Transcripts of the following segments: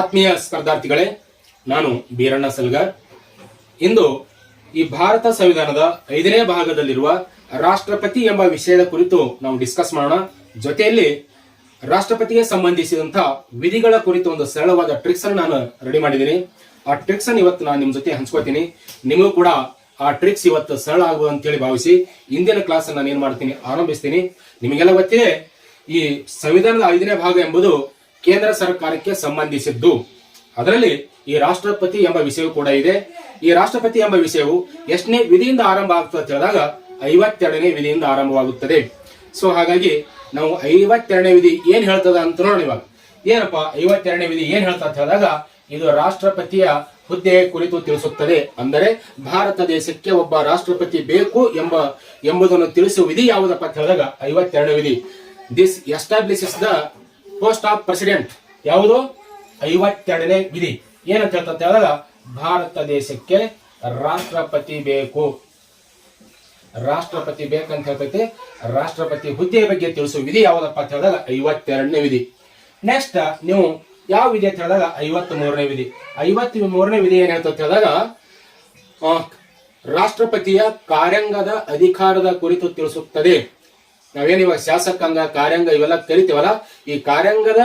ಆತ್ಮೀಯ ಸ್ಪರ್ಧಾರ್ಥಿಗಳೇ, ನಾನು ಬೀರಣ್ಣ ಸಲ್ಗಾರ್. ಇಂದು ಈ ಭಾರತ ಸಂವಿಧಾನದ ಐದನೇ ಭಾಗದಲ್ಲಿರುವ ರಾಷ್ಟ್ರಪತಿ ಎಂಬ ವಿಷಯದ ಕುರಿತು ನಾವು ಡಿಸ್ಕಸ್ ಮಾಡೋಣ. ಜೊತೆಯಲ್ಲಿ ರಾಷ್ಟ್ರಪತಿಗೆ ಸಂಬಂಧಿಸಿದಂತಹ ವಿಧಿಗಳ ಕುರಿತು ಒಂದು ಸರಳವಾದ ಟ್ರಿಕ್ಸ್ ಅನ್ನು ನಾನು ರೆಡಿ ಮಾಡಿದ್ದೀನಿ. ಆ ಟ್ರಿಕ್ಸ್ ಅನ್ನು ಇವತ್ತು ನಾನು ನಿಮ್ ಜೊತೆ ಹಂಚ್ಕೋತೀನಿ ನಿಮಗೂ ಕೂಡ ಆ ಟ್ರಿಕ್ಸ್ ಇವತ್ತು ಸರಳ ಆಗುವ ಅಂತೇಳಿ ಭಾವಿಸಿ ಇಂದಿನ ಕ್ಲಾಸ್ ನಾನು ಏನ್ ಮಾಡ್ತೀನಿ, ಆರಂಭಿಸ್ತೀನಿ. ನಿಮಗೆಲ್ಲ ಗೊತ್ತಿದೆ, ಈ ಸಂವಿಧಾನದ ಐದನೇ ಭಾಗ ಎಂಬುದು ಕೇಂದ್ರ ಸರ್ಕಾರಕ್ಕೆ ಸಂಬಂಧಿಸಿದ್ದು. ಅದರಲ್ಲಿ ಈ ರಾಷ್ಟ್ರಪತಿ ಎಂಬ ವಿಷಯವು ಕೂಡ ಇದೆ. ಈ ರಾಷ್ಟ್ರಪತಿ ಎಂಬ ವಿಷಯವು ಎಷ್ಟನೇ ವಿಧಿಯಿಂದ ಆರಂಭ ಆಗ್ತದೆ ಹೇಳಿದಾಗ ಐವತ್ತೆರಡನೇ ವಿಧಿಯಿಂದ ಆರಂಭವಾಗುತ್ತದೆ. ಸೊ ಹಾಗಾಗಿ ನಾವು ಐವತ್ತೆರಡನೇ ವಿಧಿ ಏನ್ ಹೇಳ್ತದ ಅಂತ ನೋಡೋಣ ಇವಾಗ. ಏನಪ್ಪ, ಐವತ್ತೆರಡನೇ ವಿಧಿ ಏನ್ ಹೇಳ್ತಾ ಅಂತ ಹೇಳಿದಾಗ ಇದು ರಾಷ್ಟ್ರಪತಿಯ ಹುದ್ದೆ ಕುರಿತು ತಿಳಿಸುತ್ತದೆ. ಅಂದರೆ ಭಾರತ ದೇಶಕ್ಕೆ ಒಬ್ಬ ರಾಷ್ಟ್ರಪತಿ ಬೇಕು ಎಂಬ, ಎಂಬುದನ್ನು ತಿಳಿಸುವ ವಿಧಿ ಯಾವುದಪ್ಪ ಅಂತ ಹೇಳಿದಾಗ ಐವತ್ತೆರಡನೇ ವಿಧಿ. This establishes the post of president ಯಾವುದು? ಐವತ್ತೆರಡನೇ ವಿಧಿ. ಏನಂತ ಹೇಳ್ತಂತ ಹೇಳಿದಾಗ, ಭಾರತ ದೇಶಕ್ಕೆ ರಾಷ್ಟ್ರಪತಿ ಬೇಕು. ರಾಷ್ಟ್ರಪತಿ ಬೇಕಂತ ಹೇಳ್ತೈತಿ. ರಾಷ್ಟ್ರಪತಿ ಹುದ್ದೆಯ ಬಗ್ಗೆ ತಿಳಿಸುವ ವಿಧಿ ಯಾವುದಪ್ಪ ಅಂತ ಹೇಳಿದಾಗ, ಐವತ್ತೆರಡನೇ ವಿಧಿ. ನೆಕ್ಸ್ಟ್ ನೀವು ಯಾವ ವಿಧಿ ಅಂತ ಹೇಳಿದಾಗ ಐವತ್ತ್ ಮೂರನೇ ವಿಧಿ. ಐವತ್ತ್ ಮೂರನೇ ವಿಧಿ ಏನ್ ಹೇಳ್ತಂತ ಹೇಳಿದಾಗ ರಾಷ್ಟ್ರಪತಿಯ ಕಾರ್ಯಾಂಗದ ಅಧಿಕಾರದ ಕುರಿತು ತಿಳಿಸುತ್ತದೆ. ನಾವೇನ್ ಇವಾಗ ಶಾಸಕಾಂಗ, ಕಾರ್ಯಾಂಗ ಇವೆಲ್ಲ ಕರಿತೀವಲ್ಲ, ಈ ಕಾರ್ಯಾಂಗದ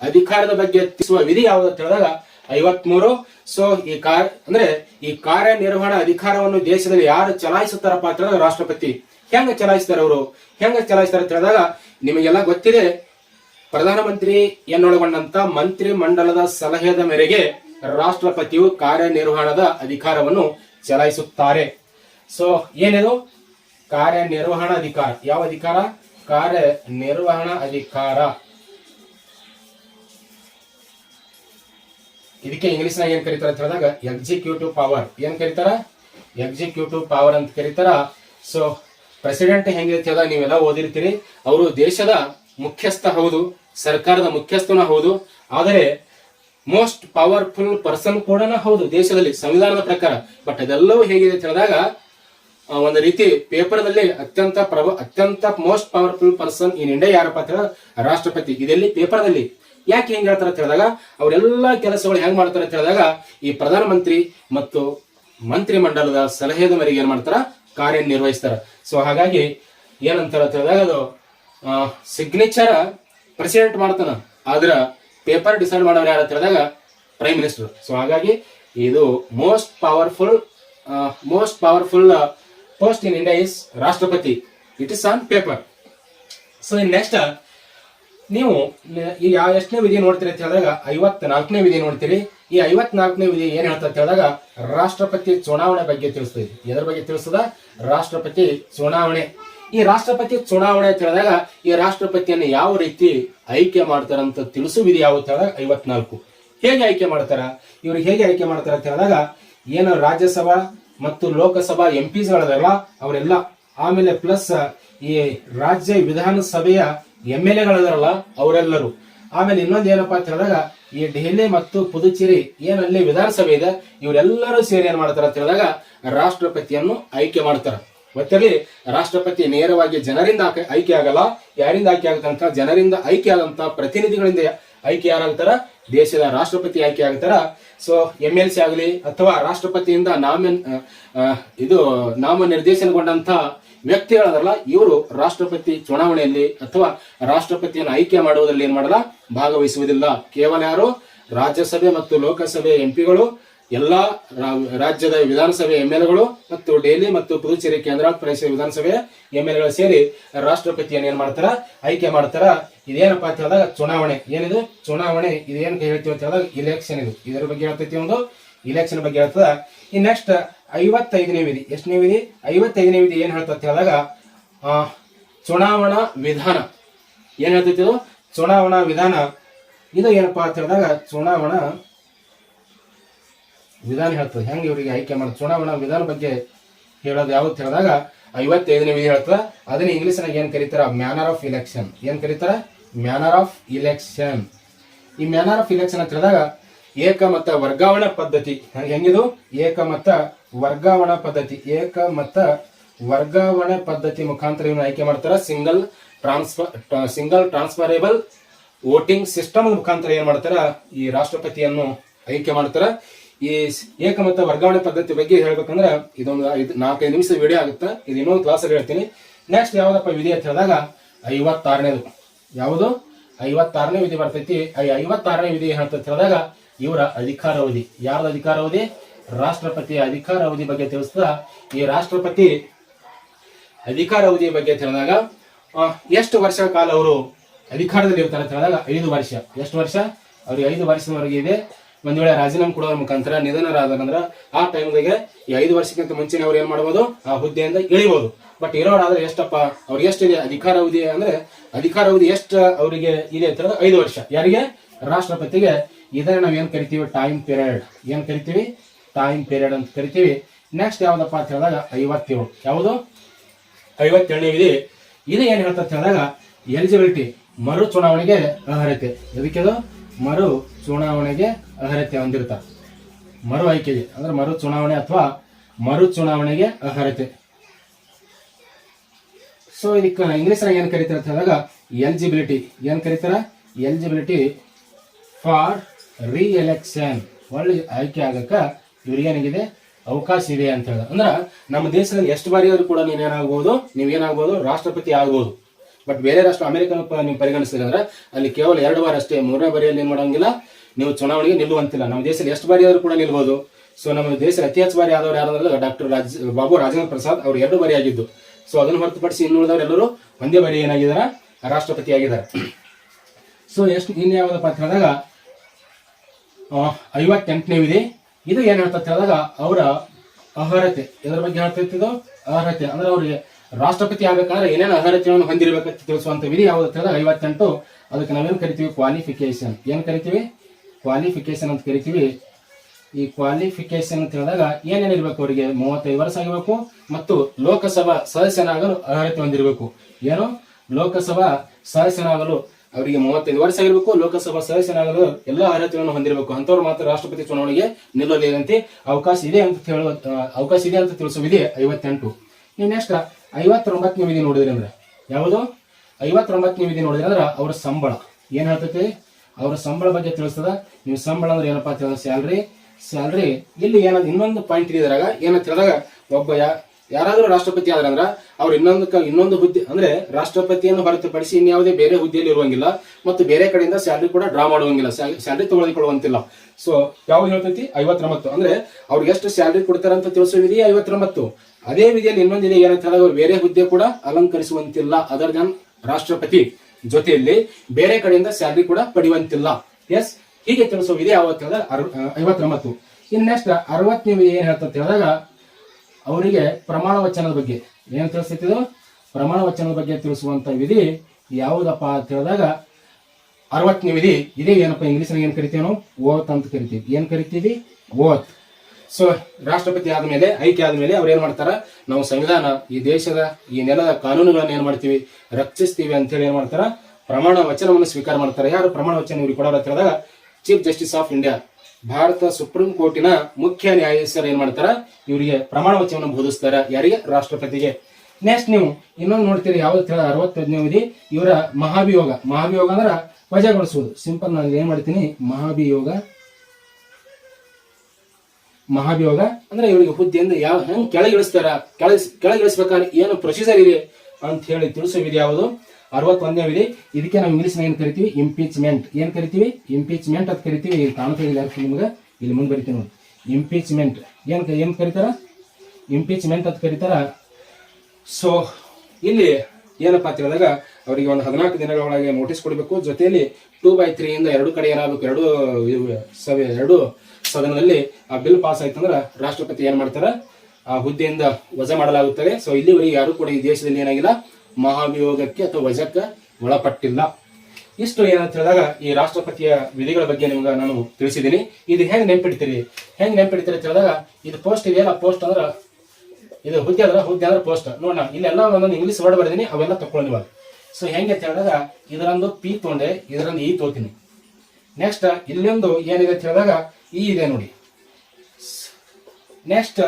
ಅಧಿಕಾರದ ಬಗ್ಗೆ ತಿಳಿಸುವ ವಿಧಿ ಯಾವ್ದು ಅಂತ ಹೇಳಿದಾಗ, ಐವತ್ಮೂರು ಸೊ ಈ ಕಾರ್, ಅಂದ್ರೆ ಈ ಕಾರ್ಯನಿರ್ವಹಣಾ ಅಧಿಕಾರವನ್ನು ದೇಶದಲ್ಲಿ ಯಾರು ಚಲಾಯಿಸುತ್ತಾರಪ್ಪ ಅಂತ ರಾಷ್ಟ್ರಪತಿ. ಹೆಂಗ ಚಲಾಯಿಸ್ತಾರೆ ಅವರು? ಹೆಂಗ ಚಲಾಯಿಸ್ತಾರೆ ಅಂತ ಹೇಳಿದಾಗ, ನಿಮಗೆಲ್ಲ ಗೊತ್ತಿದೆ, ಪ್ರಧಾನಮಂತ್ರಿ ಎನ್ನೊಳಗೊಂಡಂತ ಮಂತ್ರಿ ಮಂಡಲದ ಸಲಹೆದ ಮೇರೆಗೆ ರಾಷ್ಟ್ರಪತಿಯು ಕಾರ್ಯನಿರ್ವಹಣದ ಅಧಿಕಾರವನ್ನು ಚಲಾಯಿಸುತ್ತಾರೆ. ಸೊ ಏನಿದು? ಕಾರ್ಯನಿರ್ವಹಣಾ ಅಧಿಕಾರ. ಯಾವ ಅಧಿಕಾರ? ಕಾರ್ಯನಿರ್ವಹಣಾ ಅಧಿಕಾರ ಇದಕ್ಕೆ ಇಂಗ್ಲಿಷ್ ನಾಗ ಏನ್ ಕರೀತಾರ ಅಂತ ಹೇಳಿದಾಗ ಎಕ್ಸಿಕ್ಯೂಟಿವ್ ಪವರ್ ಏನ್ ಕರೀತಾರ? ಎಕ್ಸಿಕ್ಯೂಟಿವ್ ಪವರ್ ಅಂತ ಕರೀತಾರ. ಸೊ ಪ್ರೆಸಿಡೆಂಟ್ ಹೆಂಗೆ ಅದ, ನೀವೆಲ್ಲ ಓದಿರ್ತೀರಿ. ಅವರು ದೇಶದ ಮುಖ್ಯಸ್ಥ ಹೌದು, ಸರ್ಕಾರದ ಮುಖ್ಯಸ್ಥನ ಹೌದು. ಆದರೆ ಮೋಸ್ಟ್ ಪವರ್ಫುಲ್ ಪರ್ಸನ್ ಕೂಡ ಹೌದು ದೇಶದಲ್ಲಿ, ಸಂವಿಧಾನದ ಪ್ರಕಾರ. ಬಟ್ ಅದೆಲ್ಲವೂ ಹೇಗಿದೆ ಅಂತ ಹೇಳಿದಾಗ ಒಂದು ರೀತಿ ಪೇಪರ್ದಲ್ಲಿ ಅತ್ಯಂತ ಪ್ರಭ, ಅತ್ಯಂತ most powerful person in India ಯಾರಪ್ಪ ಅಂತ ಹೇಳಿದ್ರೆ ರಾಷ್ಟ್ರಪತಿ. ಇದೆಲ್ಲಿ ಪೇಪರ್ದಲ್ಲಿ ಯಾಕೆ ಹೆಂಗ್ ಹೇಳ್ತಾರೆ ಅಂತ ಹೇಳಿದಾಗ, ಅವರೆಲ್ಲ ಕೆಲಸಗಳು ಹೆಂಗ್ ಮಾಡ್ತಾರೆ ಅಂತ ಹೇಳಿದಾಗ, ಈ ಪ್ರಧಾನಮಂತ್ರಿ ಮತ್ತು ಮಂತ್ರಿ ಮಂಡಲದ ಸಲಹೆದ ಮೇರೆಗೆ ಏನ್ ಮಾಡ್ತಾರ? ಕಾರ್ಯನಿರ್ವಹಿಸ್ತಾರ. ಸೊ ಹಾಗಾಗಿ ಏನಂತಾರ ಅಂತ ಹೇಳಿದಾಗ, ಅದು ಸಿಗ್ನೇಚರ್ ಪ್ರೆಸಿಡೆಂಟ್ ಮಾಡ್ತಾನ. ಆದ್ರ ಪೇಪರ್ ಡಿಸೈಡ್ ಮಾಡೋರು ಯಾರು ಅಂತ ಹೇಳಿದಾಗ ಪ್ರೈಮ್ ಮಿನಿಸ್ಟರ್ ಸೊ ಹಾಗಾಗಿ ಇದು most powerful most powerful post in India is ರಾಷ್ಟ್ರಪತಿ it is on paper so in next ನೀವು ಈ ಯಾವ ಎಷ್ಟನೇ ವಿಧಿ ನೋಡ್ತೀರಿ ಅಂತ ಹೇಳಿದಾಗ ಐವತ್ ನಾಲ್ಕನೇ ವಿಧಿ ನೋಡ್ತೀರಿ. ಈ ಐವತ್ನಾಲ್ಕನೇ ವಿಧಿ ಏನು ಹೇಳ್ತಾ ಅಂತ ಹೇಳಿದಾಗ, ರಾಷ್ಟ್ರಪತಿ ಚುನಾವಣೆ ಬಗ್ಗೆ ತಿಳಿಸ್ತೀವಿ ಎದ್ರ ಬಗ್ಗೆ ತಿಳಿಸದ ರಾಷ್ಟ್ರಪತಿ ಚುನಾವಣೆ. ಈ ರಾಷ್ಟ್ರಪತಿ ಚುನಾವಣೆ ಅಂತ ಹೇಳಿದಾಗ, ಈ ರಾಷ್ಟ್ರಪತಿಯನ್ನು ಯಾವ ರೀತಿ ಆಯ್ಕೆ ಮಾಡ್ತಾರಂತ ತಿಳಿಸು ವಿಧಿ ಯಾವ ಹೇಳಿದಾಗ, ಐವತ್ನಾಲ್ಕು. ಹೇಗೆ ಆಯ್ಕೆ ಮಾಡ್ತಾರ? ಇವ್ರಿಗೆ ಹೇಗೆ ಆಯ್ಕೆ ಮಾಡ್ತಾರ ಅಂತ ಹೇಳಿದಾಗ, ಏನು ರಾಜ್ಯಸಭಾ ಮತ್ತು ಲೋಕಸಭಾ ಎಂ ಪಿಸ್ಗಳದಲ್ಲ ಅವರೆಲ್ಲ ಆಮೇಲೆ ಪ್ಲಸ್ ಈ ರಾಜ್ಯ ವಿಧಾನಸಭೆಯ ಎಂ ಎಲ್ ಎಗಳದಾರಲ್ಲ ಅವರೆಲ್ಲರೂ. ಆಮೇಲೆ ಇನ್ನೊಂದು ಏನಪ್ಪಾ ಅಂತ ಹೇಳಿದಾಗ, ಈ ದೆಹಲಿ ಮತ್ತು ಪುದುಚೇರಿ ಏನಲ್ಲಿ ವಿಧಾನಸಭೆ ಇದೆ, ಇವರೆಲ್ಲರೂ ಸೇರಿ ಏನ್ ಮಾಡ್ತಾರ ಅಂತ ಹೇಳಿದಾಗ, ರಾಷ್ಟ್ರಪತಿಯನ್ನು ಆಯ್ಕೆ ಮಾಡ್ತಾರ. ಒತ್ತಲ್ಲಿ ರಾಷ್ಟ್ರಪತಿ ನೇರವಾಗಿ ಜನರಿಂದ ಆಯ್ಕೆ ಆಗಲ್ಲ, ಯಾರಿಂದ ಆಯ್ಕೆ ಆಗತ್ತಂತ ಜನರಿಂದ ಆಯ್ಕೆ ಆದಂತ ಪ್ರತಿನಿಧಿಗಳಿಂದ ಆಯ್ಕೆ ಯಾರಾಗ್ತಾರ ದೇಶದ ರಾಷ್ಟ್ರಪತಿ ಆಯ್ಕೆ ಆಗ್ತಾರ ಸೊ ಎಂ ಎಲ್ ಸಿ ಆಗಲಿ ಅಥವಾ ರಾಷ್ಟ್ರಪತಿಯಿಂದ ನಾಮ ಇದು ನಾಮ ನಿರ್ದೇಶನಗೊಂಡಂತ ವ್ಯಕ್ತಿಗಳದಲ್ಲ ಇವರು ರಾಷ್ಟ್ರಪತಿ ಚುನಾವಣೆಯಲ್ಲಿ ಅಥವಾ ರಾಷ್ಟ್ರಪತಿಯನ್ನು ಆಯ್ಕೆ ಮಾಡುವುದರಲ್ಲಿ ಏನ್ ಮಾಡಲ್ಲ, ಭಾಗವಹಿಸುವುದಿಲ್ಲ. ಕೇವಲ ಯಾರು? ರಾಜ್ಯಸಭೆ ಮತ್ತು ಲೋಕಸಭೆ ಎಂಪಿಗಳು ಎಲ್ಲಾ ರಾಜ್ಯದ ವಿಧಾನಸಭೆ ಎಂ ಎಲ್ಗಳು ಮತ್ತು ಡೆಲ್ಲಿ ಮತ್ತು ಪುದುಚೇರಿ ಕೇಂದ್ರ ಪ್ರದೇಶ ವಿಧಾನಸಭೆ ಎಂ ಎಲ್ಗಳು ಸೇರಿ ರಾಷ್ಟ್ರಪತಿಯನ್ನು ಏನ್ ಮಾಡ್ತಾರ? ಆಯ್ಕೆ ಮಾಡ್ತಾರ. ಇದೇನಪ್ಪ ಅಂತ ಹೇಳಿದಾಗ ಚುನಾವಣೆ. ಏನಿದು? ಚುನಾವಣೆ. ಇದೇನ್ ಹೇಳ್ತೀವಿ ಅಂತ ಹೇಳಿದಾಗ ಇಲೆಕ್ಷನ್ ಇದು. ಇದರ ಬಗ್ಗೆ ಹೇಳ್ತೈತಿ ಒಂದು ಇಲೆಕ್ಷನ್ ಬಗ್ಗೆ ಹೇಳ್ತದ. ಈ ನೆಕ್ಸ್ಟ್ ಐವತ್ತೈದನೇ ವಿಧಿ. ಎಷ್ಟನೇ ವಿಧಿ? ಐವತ್ತೈದನೇ ವಿಧಿ ಏನ್ ಹೇಳ್ತದೆ ಹೇಳಿದಾಗ ಚುನಾವಣಾ ವಿಧಾನ. ಏನ್ ಹೇಳ್ತೈತಿ ಇದು? ಚುನಾವಣಾ ವಿಧಾನ. ಇದು ಏನಪ್ಪಾ ಅಂತ ಹೇಳಿದಾಗ, ಚುನಾವಣಾ ವಿಧಾನ ಹೇಳ್ತದೆ. ಹೆಂಗೆ ಇವರಿಗೆ ಆಯ್ಕೆ ಮಾಡೋದು ಚುನಾವಣಾ ವಿಧಾನ ಬಗ್ಗೆ ಹೇಳೋದು ಯಾವತ್ತು ಹೇಳಿದಾಗ, ಐವತ್ತೈದನೇ ವಿಧಿ ಹೇಳ್ತದ. ಅದನ್ನ ಇಂಗ್ಲೀಷ್ನಾಗ ಏನ್ ಕರೀತಾರ? ಮ್ಯಾನರ್ ಆಫ್ ಇಲೆಕ್ಷನ್ ಏನ್ ಕರೀತಾರ? ಮ್ಯಾನರ್ ಆಫ್ ಇಲೆಕ್ಷನ್ ಈ ಮ್ಯಾನರ್ ಆಫ್ ಇಲೆಕ್ಷನ್ ಅಂತ ಹೇಳಿದಾಗ ಏಕ ಏಕಮತ ವರ್ಗಾವಣಾ ಪದ್ಧತಿ. ಹೆಂಗಿದು? ಏಕಮತ ವರ್ಗಾವಣಾ ಪದ್ಧತಿ. ಏಕ ಏಕಮತ ವರ್ಗಾವಣೆ ಪದ್ಧತಿ ಮುಖಾಂತರ ಇವನ್ನ ಆಯ್ಕೆ ಮಾಡ್ತಾರ. Single transfer single transferable voting system ಮುಖಾಂತರ ಏನ್ ಮಾಡ್ತಾರ? ಈ ರಾಷ್ಟ್ರಪತಿಯನ್ನು ಆಯ್ಕೆ ಮಾಡ್ತಾರ. ಈ ಏಕಮತ ವರ್ಗಾವಣೆ ಪದ್ಧತಿ ಬಗ್ಗೆ ಹೇಳ್ಬೇಕಂದ್ರ ಇದೊಂದು ಐದು ನಾಲ್ಕೈದು ನಿಮಿಷ ವಿಡಿಯೋ ಆಗುತ್ತೆ. ಇದು ಇನ್ನೊಂದು ಕ್ಲಾಸಲ್ಲಿ ಹೇಳ್ತೀನಿ. ನೆಕ್ಸ್ಟ್ ಯಾವ್ದಪ್ಪ ವಿಧಿ ಅಂತ ಹೇಳಿದಾಗ ಐವತ್ತಾರನೇದು ಯಾವುದು? ಐವತ್ತಾರನೇ ವಿಧಿ ಬರ್ತೈತಿ. ಈ ಐವತ್ತಾರನೇ ವಿಧಿ ಏನಂತ ಹೇಳಿದಾಗ ಇವರ ಅಧಿಕಾರಾವಧಿ. ಯಾರ ಅಧಿಕಾರಾವಧಿ? ರಾಷ್ಟ್ರಪತಿಯ ಅಧಿಕಾರಾವಧಿ ಬಗ್ಗೆ ತಿಳಿಸ್ತದ ಈ ರಾಷ್ಟ್ರಪತಿ ಅಧಿಕಾರಾವಧಿ ಬಗ್ಗೆ ತಿಳಿದಾಗ ಎಷ್ಟು ವರ್ಷ ಕಾಲ ಅವರು ಅಧಿಕಾರದಲ್ಲಿ ಇರ್ತಾರೆ ಅಂತ ಹೇಳಿದಾಗ ಐದು ವರ್ಷ. ಎಷ್ಟು ವರ್ಷ? ಅವ್ರಿಗೆ ಐದು ವರ್ಷದವರೆಗೆ ಇದೆ. ಒಂದ್ ವೇಳೆ ರಾಜೀನಾಮೆ ಕೊಡೋದ್ರ ಮುಖಾಂತರ ನಿಧನರಾದಂದ್ರ ಆ ಟೈಮ್ದಾಗೆ ಈ ಐದು ವರ್ಷಕ್ಕಿಂತ ಮುಂಚೆನೆ ಅವ್ರು ಏನ್ ಮಾಡ್ಬೋದು? ಆ ಹುದ್ದೆಯಿಂದ ಇಳಿಬಹುದು ಬಟ್ ಇರೋರಾದ್ರೆ ಎಷ್ಟಪ್ಪ? ಅವ್ರಿಗೆ ಅಧಿಕಾರ ಅವಧಿ ಅಂದ್ರೆ ಅಧಿಕಾರ ಅವಧಿ ಎಷ್ಟು ಅವರಿಗೆ ಇದೆ ಅಂತ ಐದು ವರ್ಷ. ಯಾರಿಗೆ? ರಾಷ್ಟ್ರಪತಿಗೆ. ಇದನ್ನ ನಾವ್ ಏನ್ ಕರಿತೀವಿ? ಟೈಮ್ ಪೀರಿಯಡ್ ಏನ್ ಕರಿತೀವಿ? ಟೈಮ್ ಪೀರಿಯಡ್ ಅಂತ ಕರಿತೀವಿ. ನೆಕ್ಸ್ಟ್ ಯಾವ್ದಪ್ಪ ಅಂತ ಹೇಳಿದಾಗ ಐವತ್ತೇಳು. ಯಾವುದು? ಐವತ್ತೇಳನೇ ವಿಧಿ. ಇದು ಏನ್ ಹೇಳ್ತಾ ಹೇಳಿದಾಗ ಎಲಿಜಿಬಿಲಿಟಿ ಮರು ಚುನಾವಣೆಗೆ ಅರ್ಹತೆ ಎದಕ್ಕಿದು ಮರು ಚುನಾವಣೆಗೆ ಅರ್ಹತೆ ಹೊಂದಿರ್ತಾರೆ ಮರು ಆಯ್ಕೆಗೆ, ಅಂದ್ರೆ ಮರು ಚುನಾವಣೆ ಅಥವಾ ಮರು ಚುನಾವಣೆಗೆ ಅರ್ಹತೆ. ಸೊ ಇದಕ್ಕೆ ಇಂಗ್ಲಿಷ್ ಏನು ಕರೀತಾರೆ ಅಂತ ಹೇಳಿದಾಗ ಎಲಿಜಿಬಿಲಿಟಿ ಏನು ಕರೀತಾರ? ಎಲಿಜಿಬಿಲಿಟಿ ಫಾರ್ ರೀ ಎಲೆಕ್ಷನ್ ಒಳ್ಳೆ ಆಯ್ಕೆ ಆಗಕ್ಕ ಇವ್ರಿಗೇನಿದೆ ಅವಕಾಶ ಇದೆ ಅಂತ ಹೇಳ ಅಂದ್ರೆ, ನಮ್ಮ ದೇಶದಲ್ಲಿ ಎಷ್ಟು ಬಾರಿ ಆದ್ರೂ ಕೂಡ ನೀವೇನಾಗ್ಬೋದು ನೀವೇನಾಗ್ಬೋದು ರಾಷ್ಟ್ರಪತಿ ಆಗ್ಬೋದು. ಬಟ್ ಬೇರೆ ರಾಷ್ಟ್ರ ಅಮೆರಿಕ ನೀವು ಪರಿಗಣಿಸಿದ್ರೆ ಅಲ್ಲಿ ಕೇವಲ ಎರಡು ಬಾರಿ ಅಷ್ಟೇ, ಮೂರನೇ ಬಾರಿಯಲ್ಲಿ ಏನ್ ಮಾಡಂಗಿಲ್ಲ. ನೀವು ಚುನಾವಣೆಗೆ ನಿಲ್ಲುವಂತಿಲ್ಲ. ನಮ್ಮ ದೇಶದಲ್ಲಿ ಎಷ್ಟು ಬಾರಿ ಆದರೂ ಕೂಡ ನಿಲ್ಬೋದು. ಸೊ ನಮ್ಮ ದೇಶದ ಅತಿ ಹೆಚ್ಚು ಬಾರಿ ಆದವರು ಯಾರಂದ್ರೆ ಡಾಕ್ಟರ್ ರಾಜ್ ಬಾಬು ರಾಜೇಂದ್ರ ಪ್ರಸಾದ್ ಅವರು ಎರಡು ಬಾರಿ ಆಗಿದ್ದು. ಸೊ ಅದನ್ನು ಹೊರತುಪಡಿಸಿ ಇನ್ನುಳಿದವರು ಎಲ್ಲರೂ ಒಂದೇ ಬಾರಿ ಏನಾಗಿದಾರ ರಾಷ್ಟ್ರಪತಿ ಆಗಿದ್ದಾರೆ. ಸೊ ಎಷ್ಟು ಇನ್ಯಾವುದಪ್ಪ ಅಂತ ಹೇಳಿದಾಗ ಐವತ್ತೆಂಟನೇ ವಿಧಿ. ಇದು ಏನ್ ಹೇಳ್ತಾ ಹೇಳಿದಾಗ ಅವರ ಅರ್ಹತೆ. ಇದರ ಬಗ್ಗೆ ಹೇಳ್ತಾ ಇತ್ತು ಅರ್ಹತೆ. ಅಂದ್ರೆ ಅವ್ರಿಗೆ ರಾಷ್ಟ್ರಪತಿ ಆಗಬೇಕಾದ್ರೆ ಏನೇನು ಅರ್ಹತೆಯನ್ನು ಹೊಂದಿರಬೇಕಂತ ತಿಳಿಸುವಂತ ವಿಧಿ ಯಾವ್ದು ಅಂತ ಹೇಳಿದಾಗ ಐವತ್ತೆಂಟು. ಅದಕ್ಕೆ ನಾವೇನು ಕರಿತೀವಿ? ಕ್ವಾಲಿಫಿಕೇಶನ್ ಏನು ಕರಿತೀವಿ? ಕ್ವಾಲಿಫಿಕೇಶನ್ ಅಂತ ಕರಿತೀವಿ. ಈ ಕ್ವಾಲಿಫಿಕೇಶನ್ ಅಂತ ಹೇಳಿದಾಗ ಏನೇನಿರ್ಬೇಕು ಅವರಿಗೆ? ಮೂವತ್ತೈದು ವರ್ಷ ಆಗಿರ್ಬೇಕು ಮತ್ತು ಲೋಕಸಭಾ ಸದಸ್ಯನಾಗಲು ಅರ್ಹತೆ ಹೊಂದಿರಬೇಕು. ಏನು? ಲೋಕಸಭಾ ಸದಸ್ಯನಾಗಲು ಅವರಿಗೆ ಮೂವತ್ತೈದು ವರ್ಷ ಆಗಿರ್ಬೇಕು, ಲೋಕಸಭಾ ಸದಸ್ಯನಾಗಲು ಎಲ್ಲ ಅರ್ಹತೆಯನ್ನು ಹೊಂದಿರಬೇಕು. ಅಂತವ್ರು ಮಾತ್ರ ರಾಷ್ಟ್ರಪತಿ ಚುನಾವಣೆಗೆ ನಿಲ್ಲಲೇದಂತೆ ಅವಕಾಶ ಇದೆ ಅಂತ ಹೇಳುವ ಅವಕಾಶ ಇದೆ ಅಂತ ತಿಳಿಸುವ ವಿಧಿ ಐವತ್ತೆಂಟು. ನೆಕ್ಸ್ಟ್ ಐವತ್ತೊಂಬತ್ತನೇ ವಿಧಿ ನೋಡಿದ್ರಿ ಅಂದ್ರೆ? ಯಾವುದು? ಐವತ್ತೊಂಬತ್ತನೇ ವಿಧಿ ನೋಡಿದ್ರೆ ಅಂದ್ರೆ ಅವ್ರ ಸಂಬಳ. ಏನ್ ಹೇಳ್ತೈತಿ? ಅವ್ರ ಸಂಬಳ ಬಗ್ಗೆ ತಿಳಿಸ್ತದ. ನೀವು ಸಂಬಳ ಅಂದ್ರೆ ಏನಪ್ಪಾ ಅಂತ ಸ್ಯಾಲ್ರಿ. ಸ್ಯಾಲ್ರಿ ಇಲ್ಲಿ ಏನಂತ ಇನ್ನೊಂದು ಪಾಯಿಂಟ್ ಇದೆ ಇದ್ರಾಗ ಏನಂತ ಹೇಳಿದಾಗ ಒಬ್ಬ ಯಾರಾದ್ರೂ ರಾಷ್ಟ್ರಪತಿ ಆದ್ರಂದ್ರ ಅವ್ರು ಇನ್ನೊಂದು ಇನ್ನೊಂದು ಹುದ್ದೆ ಅಂದ್ರೆ ರಾಷ್ಟ್ರಪತಿಯನ್ನು ಹೊರತುಪಡಿಸಿ ಇನ್ಯಾವುದೇ ಬೇರೆ ಹುದ್ದೆಯಲ್ಲಿ ಇರುವಂಗಿಲ್ಲ ಮತ್ತು ಬೇರೆ ಕಡೆಯಿಂದ ಸ್ಯಾಲ್ರಿ ಕೂಡ ಡ್ರಾ ಮಾಡುವಂಗಿಲ್ಲ. ಸ್ಯಾಲ್ರಿ ತಗೊಳ್ಕೊಳ್ಳುವಂತಿಲ್ಲ ಸೊ ಯಾವ್ದು ಹೇಳ್ತೈತಿ? ಐವತ್ತೊಂಬತ್ತು. ಅಂದ್ರೆ ಅವ್ರಿಗೆ ಎಷ್ಟು ಸ್ಯಾಲ್ರಿ ಕೊಡ್ತಾರಂತ ತಿಳಿಸೋ ವಿಧಿ ಐವತ್ತೊಂಬತ್ತು. ಅದೇ ವಿಧಿಯಲ್ಲಿ ಇನ್ನೊಂದಿದೆ ಏನಂತ ಹೇಳಿದ್ರೆ ಬೇರೆ ಹುದ್ದೆ ಕೂಡ ಅಲಂಕರಿಸುವಂತಿಲ್ಲ. ಅದರ್ ದನ್ ರಾಷ್ಟ್ರಪತಿ ಜೊತೆಯಲ್ಲಿ ಬೇರೆ ಕಡೆಯಿಂದ ಸ್ಯಾಲ್ರಿ ಕೂಡ ಪಡೆಯುವಂತಿಲ್ಲ. ಎಸ್ ಹೀಗೆ ತಿಳಿಸುವ ವಿಧಿ ಯಾವತ್ತು ಐವತ್ತೊಂಬತ್ತು. ಇನ್ ನೆಕ್ಸ್ಟ್ ಅರವತ್ತನೇ ವಿಧಿ ಏನ್ ಹೇಳ್ತಂತ ಹೇಳಿದಾಗ ಅವರಿಗೆ ಪ್ರಮಾಣ ವಚನದ ಬಗ್ಗೆ. ಏನ್ ತಿಳಿಸ್ತಿದ್ದು ಪ್ರಮಾಣ ವಚನದ ಬಗ್ಗೆ ತಿಳಿಸುವಂತ ವಿಧಿ ಯಾವುದಪ್ಪ ಅಂತ ಹೇಳಿದಾಗ ಅರವತ್ತನೇ ವಿಧಿ. ಇದೇ ಏನಪ್ಪ ಇಂಗ್ಲಿಷ್ ಏನ್ ಕರಿತೀವಿ ನಾವು? ಓತ್ ಅಂತ ಕರಿತೀವಿ. ಏನ್ ಕರಿತೀವಿ? ಓತ್. ಸೊ, ರಾಷ್ಟ್ರಪತಿ ಆದಮೇಲೆ ಆಯ್ಕೆ ಆದಮೇಲೆ ಅವ್ರು ಏನ್ ಮಾಡ್ತಾರ? ನಾವು ಸಂವಿಧಾನ, ಈ ದೇಶದ, ಈ ನೆಲದ ಕಾನೂನುಗಳನ್ನ ಏನ್ ಮಾಡ್ತೀವಿ, ರಕ್ಷಿಸ್ತೀವಿ ಅಂತ ಹೇಳಿ ಏನ್ ಮಾಡ್ತಾರ? ಪ್ರಮಾಣ ವಚನವನ್ನು ಸ್ವೀಕಾರ ಮಾಡ್ತಾರೆ. ಯಾರು ಪ್ರಮಾಣ ವಚನ ಇವ್ರಿಗೆ ಕೊಡೋರು ಹತ್ತಿರದಾಗ chief justice of India. Bharat supreme ಕೋರ್ಟಿನ ಮುಖ್ಯ ನ್ಯಾಯಾಧೀಶರು ಏನ್ ಮಾಡ್ತಾರ? ಇವರಿಗೆ ಪ್ರಮಾಣ ವಚನವನ್ನು ಬೋಧಿಸ್ತಾರ. ಯಾರಿಗೆ? ರಾಷ್ಟ್ರಪತಿಗೆ. ನೆಕ್ಸ್ಟ್ ನೀವು ಇನ್ನೊಂದು ನೋಡ್ತೀರಿ, ಯಾವ್ದು ಅರವತ್ತೈದನೇ ವಿಧಿ ಇವರ ಮಹಾಭಿಯೋಗ. ಮಹಾಭಿಯೋಗ ಅಂದ್ರೆ ವಜಾಗೊಳಿಸುವುದು. ಸಿಂಪಲ್ ನಾನು ಏನ್ ಮಾಡ್ತೀನಿ? ಮಹಾಭಿಯೋಗ ಮಹಾಭಿಯೋಗ ಅಂದ್ರೆ ಇವರಿಗೆ ಹುದ್ದೆಯಿಂದ ಯಾವ ಹೆಂಗ್ ಕೆಳಗಿಳಿಸ್ತಾರ ಕೆಳಗೆ ಕೆಳಗಿಳಿಸ್ಬೇಕಾದ್ರೆ ಏನು ಪ್ರೊಸೀಜರ್ ಇದೆ ಅಂತ ಹೇಳಿ ತಿಳಿಸೋ ವಿಧಿ ಯಾವುದು? ಅರವತ್ತೊಂದನೇ ವಿಧಿ. ಇದಕ್ಕೆ ನಾವು ಇಂಗ್ಲೀಷ್ನ ಏನ್ ಕರಿತೀವಿ? ಇಂಪೀಚ್ಮೆಂಟ್ ಏನ್ ಕರಿತೀವಿ? ಇಂಪೀಚ್ಮೆಂಟ್ ಅಂತ ಕರಿತೀವಿ. ಇಲ್ಲಿ ಕಾಣ್ತಾ ಇದೆ ನಿಮ್ಗೆ? ಇಲ್ಲಿ ಮುಂದೆ ಬರಿತೀವಿ ನೋಡಿ. ಇಂಪೀಚ್ಮೆಂಟ್ ಏನ್ ಏನ್ ಕರಿತಾರ? ಇಂಪೀಚ್ಮೆಂಟ್ ಅಂತ ಕರಿತಾರ. ಸೊ ಇಲ್ಲಿ ಏನಪ್ಪಾ ಅಂತ ಹೇಳಿದಾಗ ಅವರಿಗೆ ಒಂದು ಹದಿನಾಲ್ಕು ದಿನಗಳ ಒಳಗೆ ನೋಟಿಸ್ ಕೊಡಬೇಕು. ಜೊತೆಯಲ್ಲಿ ಟೂ ಬೈ ಇಂದ ಎರಡು ಕಡೆ ಏನಾಗಬೇಕು? ಎರಡು ಸಭೆ, ಎರಡು ಸದನದಲ್ಲಿ, ಆ, ಬಿಲ್ ಪಾಸ್ ಆಯ್ತು ಅಂದ್ರೆ ರಾಷ್ಟ್ರಪತಿ ಏನ್ ಮಾಡ್ತಾರ, ಆ, ಹುದ್ದೆಯಿಂದ ವಜಾ ಮಾಡಲಾಗುತ್ತದೆ. ಸೊ ಇಲ್ಲಿವರೆಗೆ ಯಾರು ಕೂಡ ಈ ದೇಶದಲ್ಲಿ ಏನಾಗಿಲ್ಲ. ಮಹಾಭಿಯೋಗಕ್ಕೆ ಅಥವಾ ವಜಕ್ಕೆ ಒಳಪಟ್ಟಿಲ್ಲ. ಇಷ್ಟು ಏನಂತ ಹೇಳಿದಾಗ, ಈ ರಾಷ್ಟ್ರಪತಿಯ ವಿಧಿಗಳ ಬಗ್ಗೆ ನಿಮ್ಗೆ ನಾನು ತಿಳಿಸಿದ್ದೀನಿ. ಇದು ಹೆಂಗ್ ನೆನ್ಪಿಡ್ತೀರಿ? ಹೆಂಗ್ ನೆನ್ಪಿಡ್ತೀರಿ ಅಂತ ಹೇಳಿದಾಗ, ಇದು ಪೋಸ್ಟ್ ಇದೆಯಲ್ಲ ಪೋಸ್ಟ್ ಅಂದ್ರೆ ಇದು ಹುದ್ದೆ ಅಂದ್ರೆ ಹುದ್ದೆ ಅಂದ್ರೆ ಪೋಸ್ಟ್ ನೋಡೋಣ ಇಲ್ಲೆಲ್ಲ ಒಂದೊಂದು ಇಂಗ್ಲಿಷ್ ವರ್ಡ್ ಬರ್ದೀನಿ ಅವೆಲ್ಲ ತಕೊಳ್ಳಿ ಇವಾಗ. ಸೊ ಹೆಂಗೆ ಅಂತ ಹೇಳಿದಾಗ, ಇದರೊಂದು ಪಿ ತೊಗೊಂಡೆ, ಇದರೊಂದು ಈ ತೋತೀನಿ ನೆಕ್ಸ್ಟ್ ಇಲ್ಲೊಂದು ಏನಿದೆ ಅಂತ ಹೇಳಿದಾಗ ಈ ಇದೆ ನೋಡಿ. ನೆಕ್ಸ್ಟ್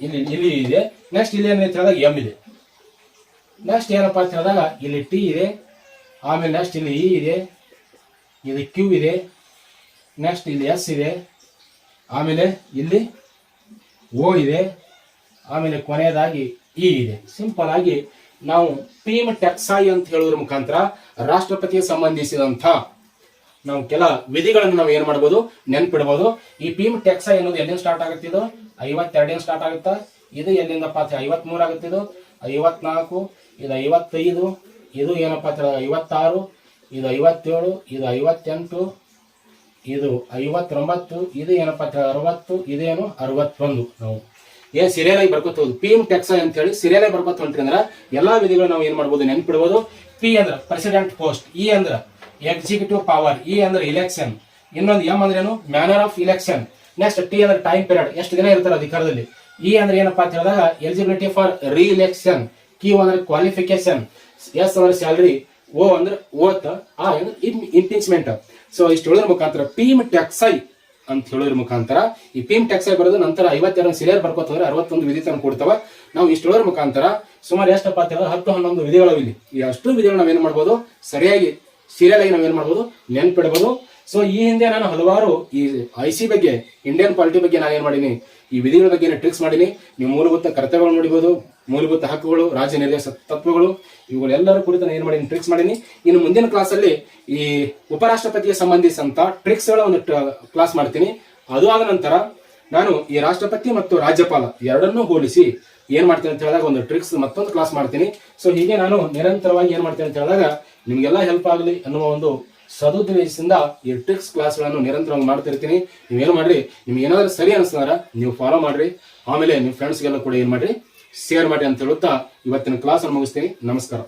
ಇಲ್ಲಿ ಇಲ್ಲಿ ಇದೆ. ನೆಕ್ಸ್ಟ್ ಇಲ್ಲಿ ಏನೈತೆ ಹೇಳಿದಾಗ ಎಂ ಇದೆ. ನೆಕ್ಸ್ಟ್ ಏನಪ್ಪ ಅಂತ ಹೇಳಿದಾಗ, ಇಲ್ಲಿ ಟಿ ಇದೆ. ಆಮೇಲೆ ನೆಕ್ಸ್ಟ್ ಇಲ್ಲಿ ಇ ಇದೆ. ಇಲ್ಲಿ ಕ್ಯೂ ಇದೆ. ನೆಕ್ಸ್ಟ್ ಇಲ್ಲಿ ಎಸ್ ಇದೆ. ಆಮೇಲೆ ಇಲ್ಲಿ ಓ ಇದೆ. ಆಮೇಲೆ ಕೊನೆಯದಾಗಿ ಇ ಇದೆ. ಸಿಂಪಲ್ ಆಗಿ ನಾವು ಟೀಮ್ ಟೆಕ್ಸಾಯಿ ಅಂತ ಹೇಳೋದ್ರ ಮುಖಾಂತರ ರಾಷ್ಟ್ರಪತಿಗೆ ಸಂಬಂಧಿಸಿದಂಥ ನಾವು ಕೆಲ ವಿಧಿಗಳನ್ನು ನಾವು ಏನ್ ಮಾಡ್ಬೋದು, ನೆನ್ಪಿಡ್ಬೋದು. ಈ ಪೀಮ್ ಟೆಕ್ಸಾ ಎನ್ನುವುದು ಎಲ್ಲಿಂದ ಸ್ಟಾರ್ಟ್ ಆಗುತ್ತೆ ಇದು? ಐವತ್ತೆರಡಿಂದ ಸ್ಟಾರ್ಟ್ ಆಗುತ್ತಾ? ಇದು ಎಲ್ಲಿಂದಪ್ಪ ಅಂತ ಐವತ್ಮೂರು ಆಗುತ್ತೆ ಇದು. ಐವತ್ನಾಲ್ಕು, ಇದು ಐವತ್ತೈದು, ಇದು ಏನಪ್ಪ ಅಂತ ಐವತ್ತಾರು, ಇದು ಐವತ್ತೇಳು, ಇದು ಐವತ್ತೆಂಟು, ಇದು ಐವತ್ತೊಂಬತ್ತು, ಇದು ಏನಪ್ಪ ಅಂತ ಅರವತ್ತು ಇದೇನು ಅರವತ್ತೊಂದು ನಾವು. ಏನ್ ಸೀರಿಯಲ್ ಆಗಿ ಬರ್ಕೋತ ಹೋದ್ ಪಿ ಎಂ ಟೆಕ್ಸ್ ಅಂತ ಹೇಳಿ ಸೀರಿಯಲ್ ಆಗಿ ಬರ್ಕೋತ ಹೊಂಟ್ರಿ ಅಂದ್ರ, ಎಲ್ಲಾ ವಿಧಿಗಳು ನಾವು ಏನ್ ಮಾಡ್ಬೋದು, ನೆನ್ಪಿಡ್ಬೋದು. ಪಿ ಅಂದ್ರ ಪ್ರೆಸಿಡೆಂಟ್ ಪೋಸ್ಟ್ ಇ ಅಂದ್ರ ಎಕ್ಸಿಕ್ಯೂಟಿವ್ ಪವರ್ ಇ ಅಂದ್ರೆ ಇಲೆಕ್ಷನ್ ಇನ್ನೊಂದು ಎಂ ಅಂದ್ರೆ ಏನು? Manner of election next T ಅಂದ್ರೆ ಟೈಮ್ ಪೀರಿಯಡ್ ಎಷ್ಟು ದಿನ ಇರ್ತಾರೆ ಅಧಿಕಾರದಲ್ಲಿ? ಇ ಅಂದ್ರೆ ಏನಪ್ಪಾ ಅಂತ ಹೇಳಿದಾಗ eligibility for re election Q ಅಂದ್ರೆ ಕ್ವಾಲಿಫಿಕೇಶನ್ ಎಸ್ ಅಂದ್ರೆ ಸ್ಯಾಲರಿ ಓ ಅಂದ್ರೆ ಓತ್ ಆ ಇಂಪೀಚ್ಮೆಂಟ್ ಸೊ ಇಷ್ಟು ಹೇಳೋದ್ರ ಮುಖಾಂತರ ಪೀಮ್ ಟ್ಯಾಕ್ಸೈ ಅಂತ ಹೇಳೋದ್ರ ಮುಖಾಂತರ, ಈ ಪಿಮ್ ಟ್ಯಾಕ್ಸೈ ಬರೋದು ನಂತರ ಐವತ್ತೆರಡು ಸಿಲಿಯರ್ ಬರ್ಕೋತಂದ್ರೆ ಅರವತ್ತೊಂದು ವಿಧಿ ತಂದು ಕೊಡ್ತಾವ. ನಾವು ಇಷ್ಟು ಹೇಳೋದ್ರ ಮುಖಾಂತರ ಸುಮಾರು ಎಷ್ಟಪ್ಪ ಅಂತ ಹೇಳಿದ್ರೆ ಹತ್ತು ಹನ್ನೊಂದು ವಿಧಿಗಳು ಇಲ್ಲಿ. ಈ ಅಷ್ಟು ವಿಧಿಗಳು ನಾವೇನ್ ಮಾಡ್ಬೋದು? ಸರಿಯಾಗಿ ಸೀರಿಯಲ್ ಆಗಿ ನಾವೇನ್ ಮಾಡ್ಬೋದು? ನೆನ್ಪಿಡ್ಬೋದು. ಸೊ ಈ ಹಿಂದೆ ನಾನು ಹಲವಾರು ಈ ಐ ಸಿ ಬಗ್ಗೆ ಇಂಡಿಯನ್ ಪಾಲಿಟಿ ಬಗ್ಗೆ ನಾನು ಏನ್ ಮಾಡೀನಿ, ಈ ವಿಧಿಗಳ ಬಗ್ಗೆ ಟ್ರಿಕ್ಸ್ ಮಾಡೀನಿ, ನೀವು ಮೂಲಭೂತ ಕರ್ತವ್ಯಗಳು ನೋಡಿಬಹುದು ಮೂಲಭೂತ ಹಕ್ಕುಗಳು, ರಾಜ್ಯ ನಿರ್ದೇಶ ತತ್ವಗಳು, ಇವುಗಳೆಲ್ಲರೂ ಕುರಿತು ನಾನು ಏನ್ ಮಾಡೀನಿ ಟ್ರಿಕ್ಸ್ ಮಾಡೀನಿ. ಇನ್ನು ಮುಂದಿನ ಕ್ಲಾಸಲ್ಲಿ ಈ ಉಪರಾಷ್ಟ್ರಪತಿಗೆ ಸಂಬಂಧಿಸಿದಂತ ಟ್ರಿಕ್ಸ್ಗಳ ಒಂದು ಕ್ಲಾಸ್ ಮಾಡ್ತೀನಿ. ಅದು ಆದ ನಂತರ ನಾನು ಈ ರಾಷ್ಟ್ರಪತಿ ಮತ್ತು ರಾಜ್ಯಪಾಲ ಎರಡನ್ನೂ ಹೋಲಿಸಿ ಏನ್ ಮಾಡ್ತೀನಿ ಅಂತ ಹೇಳಿದಾಗ ಒಂದು ಟ್ರಿಕ್ಸ್ ಮತ್ತೊಂದು ಕ್ಲಾಸ್ ಮಾಡ್ತೀನಿ. ಸೊ ಹೀಗೆ ನಾನು ನಿರಂತರವಾಗಿ ಏನ್ ಮಾಡ್ತೀನಿ ಅಂತ ಹೇಳಿದಾಗ ನಿಮ್ಗೆಲ್ಲ ಹೆಲ್ಪ್ ಆಗಲಿ ಅನ್ನುವ ಒಂದು ಸದುದ್ದೇಶದಿಂದ ಈ ಟ್ರಿಕ್ಸ್ ಕ್ಲಾಸ್ಗಳನ್ನು ನಿರಂತರವಾಗಿ ಮಾಡ್ತಿರ್ತೀನಿ ನೀವೇನು ಮಾಡ್ರಿ? ನಿಮ್ಗೆ ಏನಾದ್ರೂ ಸರಿ ಅನಿಸ್ತಾರ ನೀವು ಫಾಲೋ ಮಾಡ್ರಿ. ಆಮೇಲೆ ನಿಮ್ಮ ಫ್ರೆಂಡ್ಸ್ಗೆಲ್ಲ ಕೂಡ ಏನ್ ಮಾಡ್ರಿ? ಶೇರ್ ಮಾಡಿ ಅಂತ ಹೇಳುತ್ತಾ ಇವತ್ತಿನ ಕ್ಲಾಸ್ ಮುಗಿಸ್ತೀನಿ. ನಮಸ್ಕಾರ.